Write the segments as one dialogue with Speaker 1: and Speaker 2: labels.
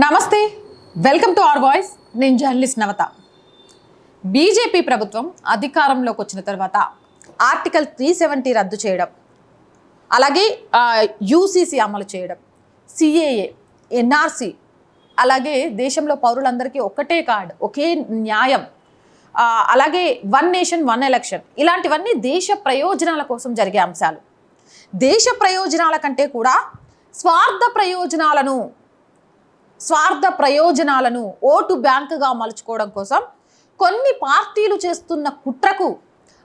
Speaker 1: నమస్తే welcome to our voice. నేను journalist Navata. BJP ప్రభుత్వం అధికారంలోకి వచ్చిన తర్వాత ఆర్టికల్ త్రీ సెవెంటీ రద్దు చేయడం అలాగే యూసీసీ అమలు చేయడం సిఏఏ ఎన్ఆర్సి అలాగే దేశంలో పౌరులందరికీ ఒక్కటే కార్డు ఒకే న్యాయం అలాగే వన్ నేషన్ వన్ ఎలక్షన్ ఇలాంటివన్నీ దేశ ప్రయోజనాల కోసం జరిగే అంశాలు. దేశ ప్రయోజనాల కంటే కూడా స్వార్థ ప్రయోజనాలను స్వార్థ ప్రయోజనాలను ఓటు బ్యాంకుగా మలుచుకోవడం కోసం కొన్ని పార్టీలు చేస్తున్న కుట్రకు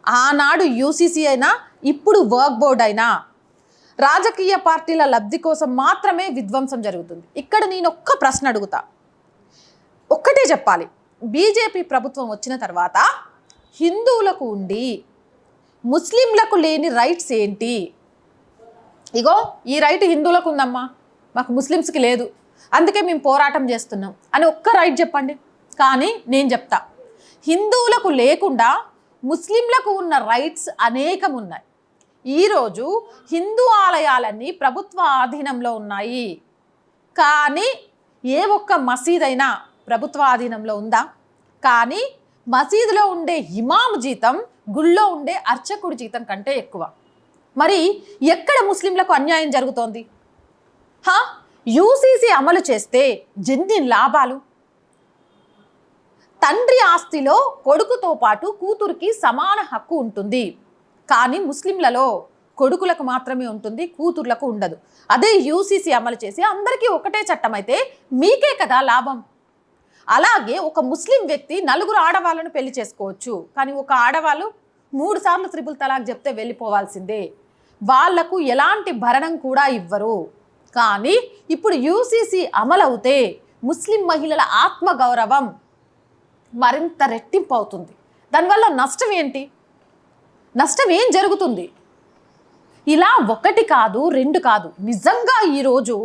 Speaker 1: ఆనాడు యూసీసీ అయినా ఇప్పుడు వర్క్ బోర్డ్ అయినా రాజకీయ పార్టీల లబ్ధి కోసం మాత్రమే విధ్వంసం జరుగుతుంది. ఇక్కడ నేను ఒక్క ప్రశ్న అడుగుతా. ఒక్కటే చెప్పాలి. బీజేపీ ప్రభుత్వం వచ్చిన తర్వాత హిందువులకు ఉండి ముస్లింలకు లేని రైట్స్ ఏంటి? ఇగో ఈ రైట్ హిందువులకు ఉందమ్మా. మాకు ముస్లిమ్స్కి లేదు. అందుకే మేము పోరాటం చేస్తున్నాం. అని ఒక్క రైట్ చెప్పండి. కానీ నేను చెప్తా. హిందువులకు లేకుండా ముస్లింలకు ఉన్న రైట్స్ అనేకం ఉన్నాయి. ఈరోజు హిందూ ఆలయాలన్నీ ప్రభుత్వ ఆధీనంలో ఉన్నాయి. కానీ ఏ ఒక్క మసీదైనా ప్రభుత్వ ఆధీనంలో ఉందా? కానీ మసీదులో ఉండే ఇమాం జీతం గుళ్ళో ఉండే అర్చకుడి జీతం కంటే ఎక్కువ. మరి ఎక్కడ ముస్లింలకు అన్యాయం జరుగుతోంది? హా? యూసీసీ అమలు చేస్తే ఎన్ని లాభాలు? తండ్రి ఆస్తిలో కొడుకుతో పాటు కూతురికి సమాన హక్కు ఉంటుంది. కానీ ముస్లింలలో కొడుకులకు మాత్రమే ఉంటుంది కూతుర్లకు ఉండదు. అదే యూసీసీ అమలు చేసి అందరికీ ఒకటే చట్టం అయితే మీకే కదా లాభం. అలాగే ఒక ముస్లిం వ్యక్తి నలుగురు ఆడవాళ్ళను పెళ్ళి చేసుకోవచ్చు. కానీ ఒక ఆడవాళ్ళు మూడు సార్లు త్రిపుల్ తలాక్ చెప్తే వెళ్ళిపోవాల్సిందే. వాళ్ళకు ఎలాంటి భరణం కూడా ఇవ్వరు. కానీ ఇప్పుడు యూసీసీ అమలవుతే ముస్లిం మహిళల ఆత్మగౌరవం మరింత రెట్టింపు అవుతుంది దానివల్ల నష్టం ఏంటి? నష్టం ఏం జరుగుతుంది? ఇలా ఒకటి కాదు రెండు కాదు. నిజంగా ఈరోజు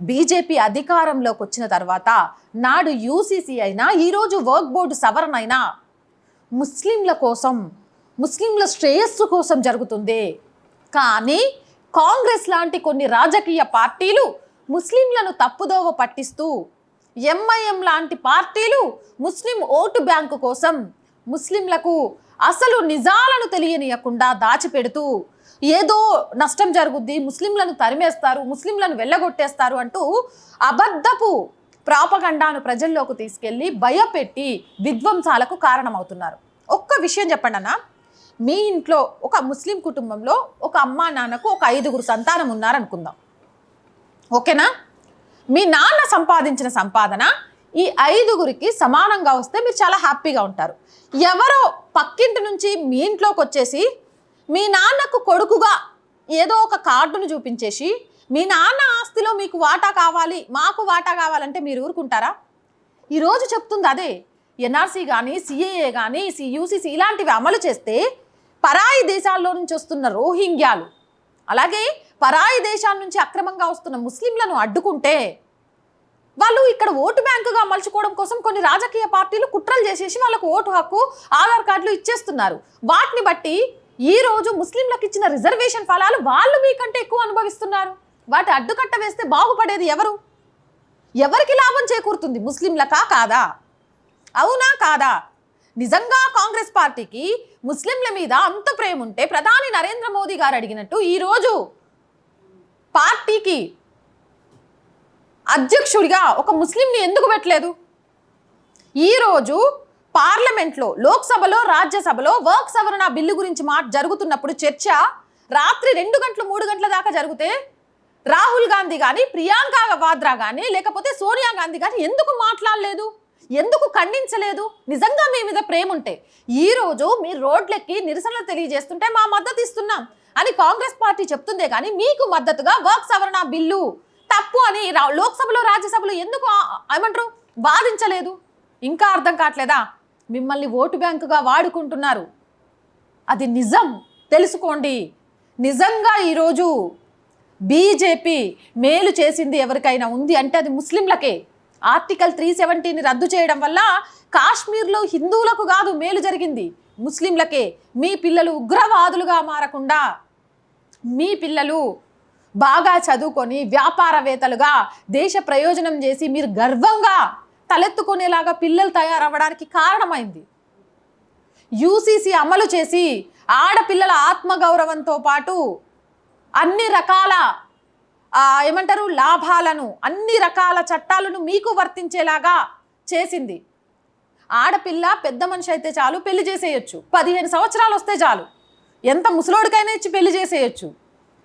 Speaker 1: బీజేపీ అధికారంలోకి వచ్చిన తర్వాత నాడు యూసీసీ అయినా ఈరోజు వర్క్ బోర్డు సవరణ అయినా ముస్లింల కోసం ముస్లింల శ్రేయస్సు కోసం జరుగుతుంది. కానీ కాంగ్రెస్ లాంటి కొన్ని రాజకీయ పార్టీలు ముస్లింలను తప్పుదోవ పట్టిస్తూ ఎంఐఎం లాంటి పార్టీలు ముస్లిం ఓటు బ్యాంకు కోసం ముస్లింలకు అసలు నిజాలను తెలియనియకుండా దాచిపెడుతూ ఏదో నష్టం జరుగుద్ది ముస్లింలను తరిమేస్తారు ముస్లింలను వెళ్ళగొట్టేస్తారు అంటూ అబద్ధపు ప్రాపగండాను ప్రజల్లోకి తీసుకెళ్ళి భయపెట్టి విధ్వంసాలకు కారణమవుతున్నారు. ఒక్క విషయం చెప్పండి అన్నా మీ ఇంట్లో ఒక ముస్లిం కుటుంబంలో ఒక అమ్మా నాన్నకు ఒక ఐదుగురు సంతానం ఉన్నారనుకుందాం. ఓకేనా? మీ నాన్న సంపాదించిన సంపాదన ఈ ఐదుగురికి సమానంగా వస్తే మీరు చాలా హ్యాపీగా ఉంటారు. ఎవరో పక్కింటి నుంచి మీ ఇంట్లోకి వచ్చేసి మీ నాన్నకు కొడుకుగా ఏదో ఒక కార్డును చూపించేసి మీ నాన్న ఆస్తిలో మీకు వాటా కావాలి మాకు వాటా కావాలంటే మీరు ఊరుకుంటారా? ఈరోజు చెప్తుంది అదే. ఎన్ఆర్సీ కానీ సిఏఏ కానీ యూసీసీ ఇలాంటివి అమలు చేస్తే పరాయి దేశాల్లో నుంచి వస్తున్న రోహింగ్యాలు అలాగే పరాయి దేశాల నుంచి అక్రమంగా వస్తున్న ముస్లింలను అడ్డుకుంటే వాళ్ళు ఇక్కడ ఓటు బ్యాంకుగా మలుచుకోవడం కోసం కొన్ని రాజకీయ పార్టీలు కుట్రలు చేసేసి వాళ్ళకు ఓటు హక్కు ఆధార్ కార్డులు ఇచ్చేస్తున్నారు. వాటిని బట్టి ఈ రోజు ముస్లింలకు ఇచ్చిన రిజర్వేషన్ ఫలాలు వాళ్ళు మీకంటే ఎక్కువ అనుభవిస్తున్నారు. వాటి అడ్డుకట్ట వేస్తే బాగుపడేది ఎవరు? ఎవరికి లాభం చేకూరుతుంది? ముస్లింలకా కాదా? అవునా కాదా? నిజంగా కాంగ్రెస్ పార్టీకి ముస్లింల మీద అంత ప్రేమ ఉంటే ప్రధాని నరేంద్ర మోదీ గారు అడిగినట్టు ఈరోజు పార్టీకి అధ్యక్షుడిగా ఒక ముస్లింని ఎందుకు పెట్టలేదు? ఈరోజు పార్లమెంట్లో లోక్సభలో రాజ్యసభలో వర్క్ సవరణ బిల్లు గురించి మా జరుగుతున్నప్పుడు చర్చ రాత్రి రెండు గంటలు మూడు గంటల దాకా జరిగితే రాహుల్ గాంధీ కానీ ప్రియాంక వాద్రా కానీ లేకపోతే సోనియా గాంధీ కానీ ఎందుకు మాట్లాడలేదు? ఎందుకు ఖండించలేదు? నిజంగా మీ మీద ప్రేమ ఉంటే ఈ రోజు మీరు రోడ్లెక్కి నిరసనలు తెలియజేస్తుంటే మా మద్దతు ఇస్తున్నాం అని కాంగ్రెస్ పార్టీ చెప్తుందే కానీ మీకు మద్దతుగా వర్క్ సవరణ బిల్లు తప్పు అని రా- లోక్సభలో రాజ్యసభలో ఎందుకు ఏమంటారు? వాదించలేదు. ఇంకా అర్థం కావట్లేదా? మిమ్మల్ని ఓటు బ్యాంకుగా వాడుకుంటున్నారు. అది నిజం. తెలుసుకోండి. నిజంగా ఈరోజు బీజేపీ మేలు చేసింది ఎవరికైనా ఉంది అంటే అది ముస్లింలకే. ఆర్టికల్ త్రీ సెవెంటీని రద్దు చేయడం వల్ల కాశ్మీర్లో హిందువులకు కాదు మేలు జరిగింది. ముస్లింలకే మీ పిల్లలు ఉగ్రవాదులుగా మారకుండా మీ పిల్లలు బాగా చదువుకొని వ్యాపారవేత్తలుగా దేశ ప్రయోజనం చేసి మీరు గర్వంగా తలెత్తుకునేలాగా పిల్లలు తయారవ్వడానికి కారణమైంది. యూసీసీ అమలు చేసి ఆడపిల్లల ఆత్మగౌరవంతో పాటు అన్ని రకాల ఏమంటారు లాభాలను అన్ని రకాల చట్టాలను మీకు వర్తించేలాగా చేసింది. ఆడపిల్ల పెద్ద మనిషి అయితే చాలు పెళ్ళి చేసేయచ్చు. పదిహేను సంవత్సరాలు వస్తే చాలు. ఎంత ముసలోడికైనా ఇచ్చి పెళ్ళి చేసేయచ్చు.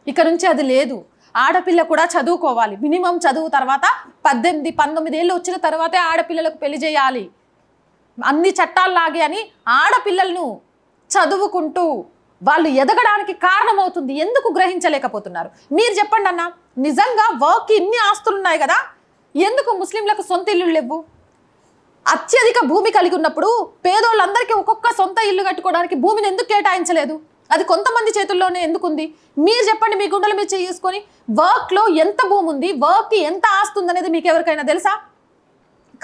Speaker 1: ఇక నుంచి అది లేదు. ఆడపిల్ల కూడా చదువుకోవాలి. మినిమం చదువు తర్వాత పద్దెనిమిది పంతొమ్మిది ఏళ్ళు వచ్చిన తర్వాతే ఆడపిల్లలకు పెళ్ళి చేయాలి. అన్ని చట్టాల్లాగే అని ఆడపిల్లలను చదువుకుంటూ వాళ్ళు ఎదగడానికి కారణమవుతుంది ఎందుకు గ్రహించలేకపోతున్నారు? మీరు చెప్పండి అన్న నిజంగా వర్క్ ఇన్ని ఆస్తులు ఉన్నాయి కదా ఎందుకు ముస్లింలకు సొంత ఇల్లు లేవు? అత్యధిక భూమి కలిగి ఉన్నప్పుడు పేదోళ్ళందరికీ ఒక్కొక్క సొంత ఇల్లు కట్టుకోవడానికి భూమిని ఎందుకు కేటాయించలేదు? అది కొంతమంది చేతుల్లోనే ఎందుకుంది? మీరు చెప్పండి మీ గుండెల మీద చేసుకొని వర్క్లో ఎంత భూమి ఉంది వర్క్కి ఎంత ఆస్తి ఉందనేది మీకు ఎవరికైనా తెలుసా?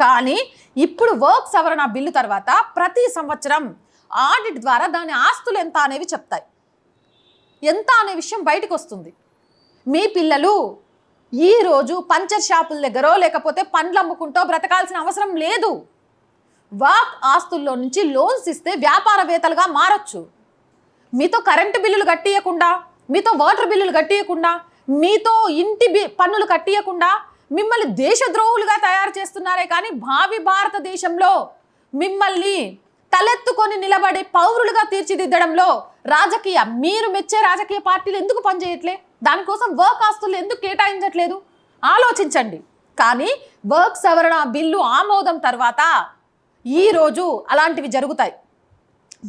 Speaker 1: కానీ ఇప్పుడు వర్క్ సవరణ బిల్లు తర్వాత ప్రతి సంవత్సరం ఆడిట్ ద్వారా దాని ఆస్తులు ఎంత అనేవి చెప్తాయి. ఎంత అనే విషయం బయటకు వస్తుంది మీ పిల్లలు ఈరోజు పంచర్ షాపుల దగ్గరో లేకపోతే పండ్లు అమ్ముకుంటో బ్రతకాల్సిన అవసరం లేదు. వాక్ ఆస్తుల్లో నుంచి లోన్స్ ఇస్తే వ్యాపారవేత్తలుగా మారచ్చు. మీతో కరెంటు బిల్లులు కట్టియకుండా మీతో వాటర్ బిల్లులు కట్టియకుండా మీతో ఇంటి బి పన్నులు కట్టియకుండా మిమ్మల్ని దేశద్రోహులుగా తయారు చేస్తున్నారే కానీ భావి భారతదేశంలో మిమ్మల్ని తలెత్తుకొని నిలబడే పౌరులుగా తీర్చిదిద్దడంలో రాజకీయ మీరు మెచ్చే రాజకీయ పార్టీలు ఎందుకు పనిచేయట్లే? దానికోసం వర్క్ ఆస్తులు ఎందుకు కేటాయించట్లేదు? ఆలోచించండి. కానీ వర్క్ సవరణ బిల్లు ఆమోదం తర్వాత ఈరోజు అలాంటివి జరుగుతాయి.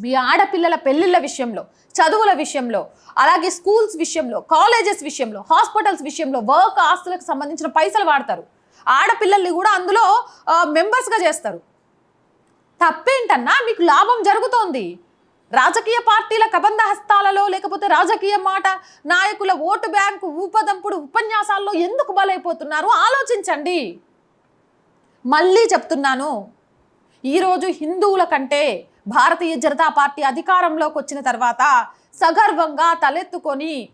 Speaker 1: మీ ఆడపిల్లల పెళ్ళిళ్ళ విషయంలో చదువుల విషయంలో అలాగే స్కూల్స్ విషయంలో కాలేజెస్ విషయంలో హాస్పిటల్స్ విషయంలో వర్క్ ఆస్తులకు సంబంధించిన పైసలు వాడతారు. ఆడపిల్లల్ని కూడా అందులో మెంబర్స్గా చేస్తారు. తప్పేంటన్నా మీకు లాభం జరుగుతోంది. రాజకీయ పార్టీల కబంధ హస్తాలలో లేకపోతే రాజకీయ మాట నాయకుల ఓటు బ్యాంకు ఊపదంపుడు ఉపన్యాసాల్లో ఎందుకు బలైపోతున్నారు? ఆలోచించండి. మళ్ళీ చెప్తున్నాను. ఈరోజు హిందువుల కంటే భారతీయ జనతా పార్టీ అధికారంలోకి వచ్చిన తర్వాత సగర్వంగా తలెత్తుకొని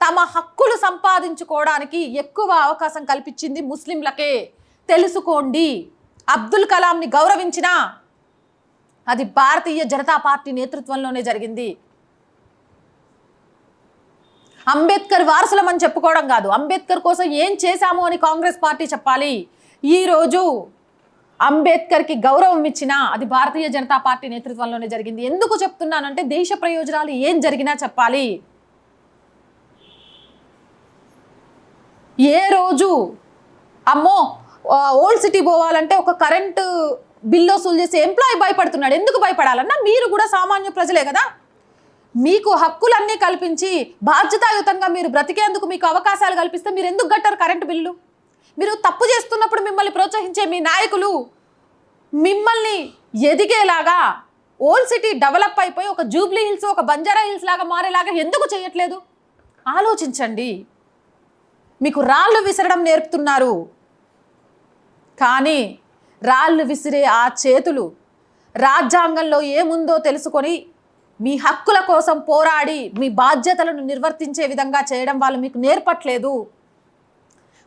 Speaker 1: తమ హక్కులు సంపాదించుకోవడానికి ఎక్కువ అవకాశం కల్పించింది ముస్లింలకే. తెలుసుకోండి. అబ్దుల్ కలాంని గౌరవించిన అది భారతీయ జనతా పార్టీ నేతృత్వంలోనే జరిగింది. అంబేద్కర్ వారసులమని చెప్పుకోవడం కాదు. అంబేద్కర్ కోసం ఏం చేశాము అని కాంగ్రెస్ పార్టీ చెప్పాలి. ఈరోజు అంబేద్కర్కి గౌరవం ఇచ్చిన అది భారతీయ జనతా పార్టీ నేతృత్వంలోనే జరిగింది. ఎందుకు చెప్తున్నానంటే దేశ ప్రయోజనాలు ఏం జరిగినా చెప్పాలి. ఏ రోజు అమ్మో ఓల్డ్ సిటీ పోవాలంటే ఒక కరెంటు బిల్లు వసూలు చేసే ఎంప్లాయీ భయపడుతున్నాడు. ఎందుకు భయపడాలన్నా మీరు కూడా సామాన్య ప్రజలే కదా. మీకు హక్కులన్నీ కల్పించి బాధ్యతాయుతంగా మీరు బ్రతికేందుకు మీకు అవకాశాలు కల్పిస్తే మీరు ఎందుకు కట్టారు కరెంటు బిల్లు? మీరు తప్పు చేస్తున్నప్పుడు మిమ్మల్ని ప్రోత్సహించే మీ నాయకులు మిమ్మల్ని ఎదిగేలాగా ఓల్డ్ సిటీ డెవలప్ అయిపోయి ఒక జూబ్లీ హిల్స్ ఒక బంజారా హిల్స్ లాగా మారేలాగా ఎందుకు చేయట్లేదు? ఆలోచించండి. మీకు రాళ్ళు విసరడం నేర్పుతున్నారు. కానీ రాళ్ళు విసిరే ఆ చేతులు. రాజ్యాంగంలో ఏముందో తెలుసుకొని మీ హక్కుల కోసం పోరాడి మీ బాధ్యతలను నిర్వర్తించే విధంగా చేయడం వాళ్ళు మీకు నేర్పట్లేదు.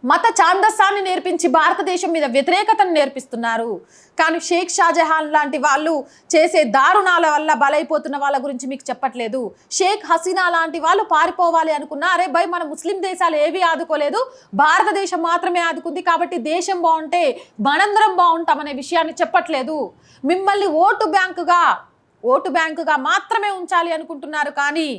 Speaker 1: మత ఛాందస్సాన్ని నేర్పించి భారతదేశం మీద వ్యతిరేకతను నేర్పిస్తున్నారు. కానీ షేక్ షాజహాన్ లాంటి వాళ్ళు చేసే దారుణాల వల్ల బలైపోతున్న వాళ్ళ గురించి మీకు చెప్పట్లేదు. షేక్ హసీనా లాంటి వాళ్ళు పారిపోవాలి అనుకున్నా అరే భయ్ మన ముస్లిం దేశాలు ఏవి ఆదుకోలేదు? భారతదేశం మాత్రమే ఆదుకుంది కాబట్టి దేశం బాగుంటే మనందరం బాగుంటామనే విషయాన్ని చెప్పట్లేదు. మిమ్మల్ని ఓటు బ్యాంకుగా ఓటు బ్యాంకుగా మాత్రమే ఉంచాలి అనుకుంటున్నారు కానీ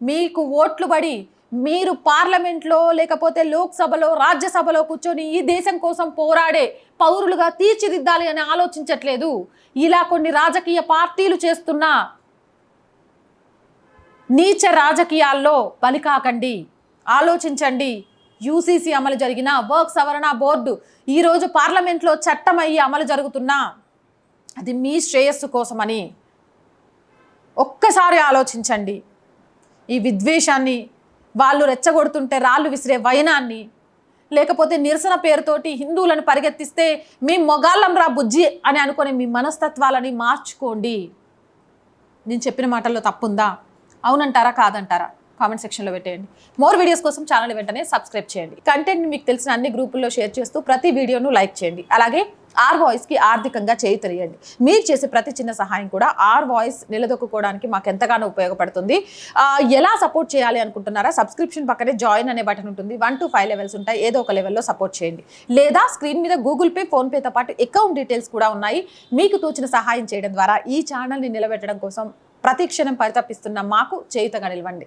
Speaker 1: మీకు ఓట్లు పడి మీరు పార్లమెంట్లో లేకపోతే లోక్సభలో రాజ్యసభలో కూర్చొని ఈ దేశం కోసం పోరాడే పౌరులుగా తీర్చిదిద్దాలి అని ఆలోచించట్లేదు. ఇలా కొన్ని రాజకీయ పార్టీలు చేస్తున్న నీచ రాజకీయాల్లో బలికాకండి. ఆలోచించండి. యూసీసీ అమలు జరిగిన వర్క్ సవరణ బోర్డు ఈరోజు పార్లమెంట్లో చట్టం అయ్యి అమలు జరుగుతున్నా. అది మీ శ్రేయస్సు కోసమని ఒక్కసారి ఆలోచించండి. ఈ విద్వేషాన్ని వాళ్ళు రెచ్చగొడుతుంటే రాళ్ళు విసిరే వైనాన్ని లేకపోతే నిరసన పేరుతోటి హిందువులను పరిగెత్తిస్తే మీ మొగాళ్ళం రా బుజ్జి అని అనుకునే మీ మనస్తత్వాలని మార్చుకోండి. నేను చెప్పిన మాటల్లో తప్పుందా? అవునంటారా? కాదంటారా? కామెంట్ సెక్షన్లో పెట్టేయండి. మోర్ వీడియోస్ కోసం ఛానల్ వెంటనే సబ్స్క్రైబ్ చేయండి. కంటెంట్ మీకు తెలిసిన అన్ని గ్రూపుల్లో షేర్ చేస్తూ ప్రతి వీడియోను లైక్ చేయండి. అలాగే ఆర్ వాయిస్కి ఆర్థికంగా చేయి తెలియండి మీరు చేసే ప్రతి చిన్న సహాయం కూడా ఆర్ వాయిస్ నిలదొక్కుకోవడానికి మాకు ఎంతగానో ఉపయోగపడుతుంది. ఎలా సపోర్ట్ చేయాలి అనుకుంటున్నారా? సబ్స్క్రిప్షన్ పక్కనే జాయిన్ అనే బటన్ ఉంటుంది. వన్ టు ఫైవ్ లెవెల్స్ ఉంటాయి. ఏదో ఒక లెవెల్లో సపోర్ట్ చేయండి. లేదా స్క్రీన్ మీద గూగుల్ పే ఫోన్పేతో పాటు అకౌంట్ డీటెయిల్స్ కూడా ఉన్నాయి. మీకు తోచిన సహాయం చేయడం ద్వారా ఈ ఛానల్ని నిలబెట్టడం కోసం ప్రతి క్షణం పరితపిస్తున్న మాకు చేయుతగా నిలవండి.